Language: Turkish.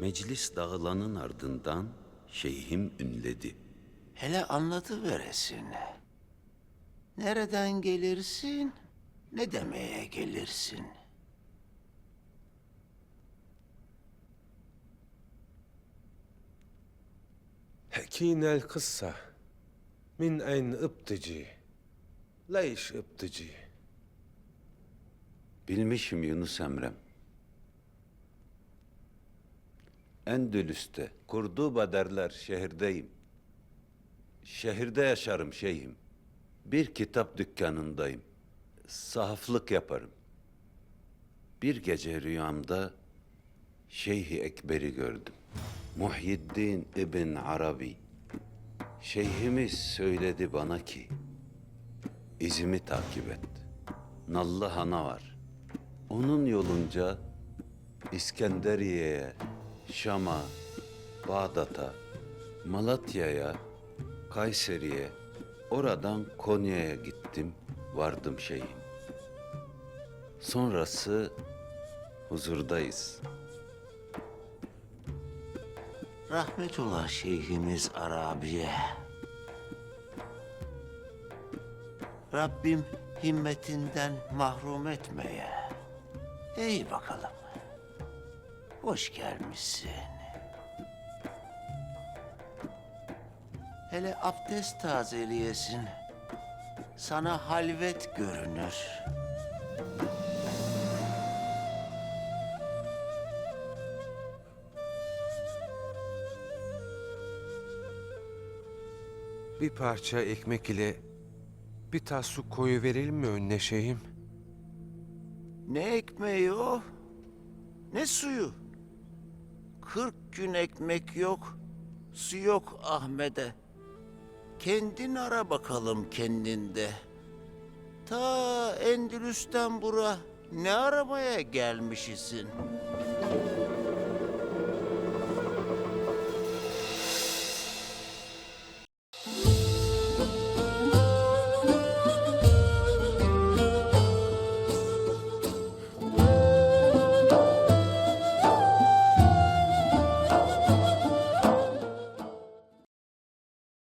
Meclis dağılanın ardından şeyhim ünledi. Hele anlatı veresine. Nereden gelirsin? Ne demeye gelirsin? Hekinel kıssa min en ıptıcı leyş ıptıcı Bilmişim Yunus Emrem. Endülüs'te, Kurduba derler şehirdeyim. Şehirde yaşarım şeyhim. Bir kitap dükkanındayım. Sahaflık yaparım. Bir gece rüyamda Şeyhi Ekber'i gördüm. Muhyiddin İbn Arabi. Şeyhimiz söyledi bana ki, izimi takip et. Nallı Hana var. Onun yolunca İskenderiye'ye, Şam'a, Bağdat'a, Malatya'ya, Kayseri'ye, oradan Konya'ya gittim, vardım şeyim. Sonrası huzurdayız. Rahmetullah Şeyhimiz Arabi'ye. Rabbim himmetinden mahrum etmeye. İyi bakalım. Hoş gelmişsin. Hele abdest tazeliyesin. Sana halvet görünür. Bir parça ekmek ile bir tas su koyu verelim mi önüne şeyhim? Ne ekmeği o? Ne suyu? Kırk gün ekmek yok, su yok Ahmet'e. Kendin ara bakalım kendinde. Ta Endülüs'ten bura ne aramaya gelmişisin?